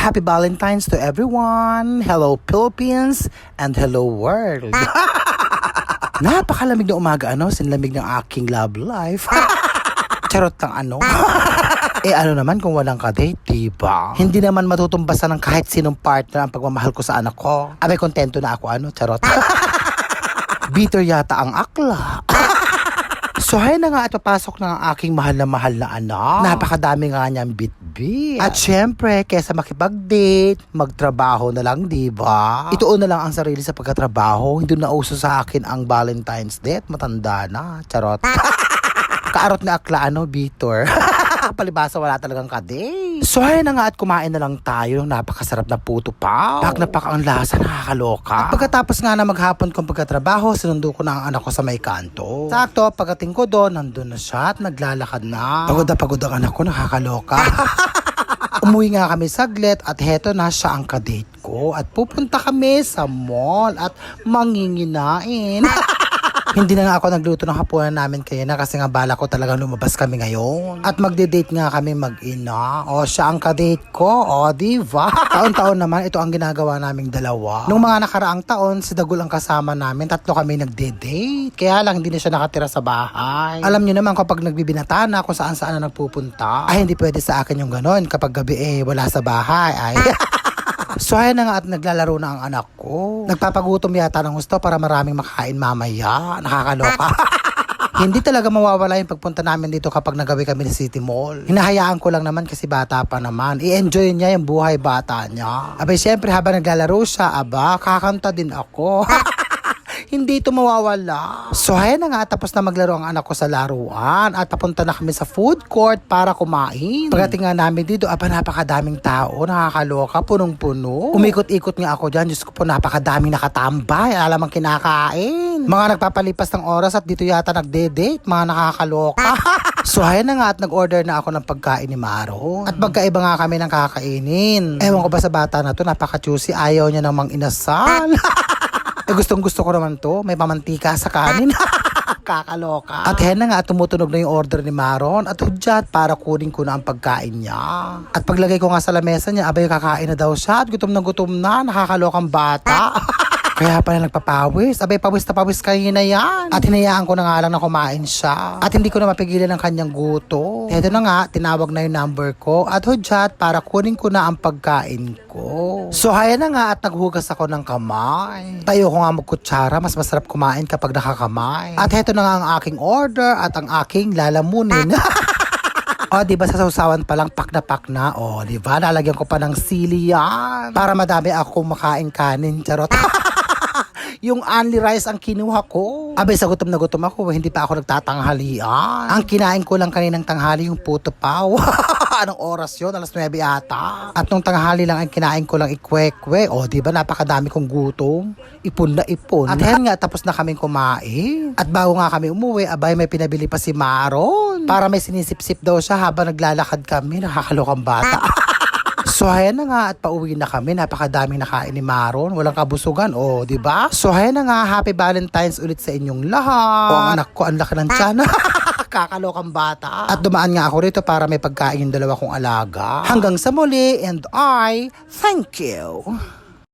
Happy Valentine's to everyone! Hello Philippines and hello world! Napakalamig na umaga ano, sinlamig ng aking love life. Charot lang ano. eh ano naman kung walang kadate, diba? Hindi naman matutumbasan ng kahit sinong partner ang pagmamahal ko sa anak ko. Abay, kontento na ako ano, charot. Bitter yata ang akla. So, hay na nga at papasok na ang aking mahal na mahal na anak. Napakadami nga niyang bitbit. At syempre, kesa makipag-date, magtrabaho na lang, di ba? Ituon na lang ang sarili sa pagkatrabaho. Hindi na uso sa akin ang Valentine's Day. at Matanda na. Charot. Kaarot na akla, ano, Vitor. Palibasa wala talagang kade. So ayun na nga at kumain na lang tayo ng napakasarap na puto pa. Pak na pak ang lasa, nakakaloka. At pagkatapos nga na maghapon kong pagkatrabaho, sinundo ko na ang anak ko sa may kanto. Sakto, pagdating ko doon, nandun na siya at naglalakad na. Pagod na pagod ang anak ko, nakakaloka. Umuwi nga kami saglit at heto na siya ang kadate ko. At pupunta kami sa mall at manginginain. Hindi na nga ako nagluto ng hapunan namin kaya na kasi nga bala ko talagang lumabas kami ngayon. At magde-date nga kami mag-ina. O siya ang kadate ko, o diba? Taon-taon naman ito ang ginagawa naming dalawa. Nung mga nakaraang taon, si Dagul ang kasama namin. Tatlo kami nagde-date. Kaya lang hindi na siya nakatira sa bahay. Alam niyo naman kapag nagbibinata na kung saan saan na nagpupunta. Ay hindi pwede sa akin yung ganon. Kapag gabi eh wala sa bahay. Ay So ayan na nga at naglalaro na ang anak ko. Nagpapagutom yata ng gusto para maraming makain mamaya. Nakakaloka. Hindi talaga mawawala yung pagpunta namin dito kapag nagawi kami sa City Mall. Hinahayaan ko lang naman kasi bata pa naman. I-enjoy niya yung buhay bata niya. Abay, syempre habang naglalaro siya, aba, kakanta din ako. Hindi ito mawawala. So, ayan na nga, tapos na maglaro ang anak ko sa laruan at papunta na kami sa food court para kumain. Pagdating nga namin dito, aba, napakadaming tao, nakakaloka, punong-puno. Umikot-ikot nga ako dyan, Diyos ko po, napakadaming nakatambay, alam ang kinakain. Mga nagpapalipas ng oras at dito yata nagde-date, mga nakakaloka. so, ayan na nga at nag-order na ako ng pagkain ni Maro. At magkaiba nga kami ng kakainin. Ewan ko ba sa bata na to, napaka-juicy, ayaw niya namang inasal. Eh gustong gusto ko naman to. May pamantika sa kanin. Kakaloka. At hen na nga, tumutunog na yung order ni Maron at hudyat para kunin ko na ang pagkain niya. At paglagay ko nga sa lamesa niya, abay kakain na daw siya at gutom na gutom na, nakakalokang bata. Kaya pala nagpapawis. Abay, pawis na pawis kanina yan. At hinayaan ko na nga lang na kumain siya. At hindi ko na mapigilan ang kanyang guto. Eto na nga, tinawag na yung number ko. At hudyat, para kunin ko na ang pagkain ko. So, haya na nga at naghugas ako ng kamay. Tayo ko nga magkutsara. Mas masarap kumain kapag nakakamay. At heto na nga ang aking order at ang aking lalamunin. O, di ba sa sausawan pa lang pak na pak na? O, di ba? Lalagyan ko pa ng sili yan. Para madami ako kumakain kanin. Charot. yung only rice ang kinuha ko. Abay, sa gutom na gutom ako, hindi pa ako nagtatanghalian. Ang kinain ko lang kaninang tanghali yung puto paw. Anong oras yun? Alas 9 ata. At nung tanghali lang ang kinain ko lang ikwekwe. O, di ba napakadami kong gutom? Ipon na ipon. At hen nga, tapos na kaming kumain. At bago nga kami umuwi, abay, may pinabili pa si Maron. Para may sinisip-sip daw siya habang naglalakad kami. Nakakalokang bata. So ayan na nga at pauwi na kami. Napakadaming nakain ni Maron. Walang kabusugan. O, di ba? So ayan na nga. Happy Valentine's ulit sa inyong lahat. O, ang anak ko, ang laki ng tiyan. Kakalokang bata. At dumaan nga ako rito para may pagkain yung dalawa kong alaga. Hanggang sa muli and I thank you.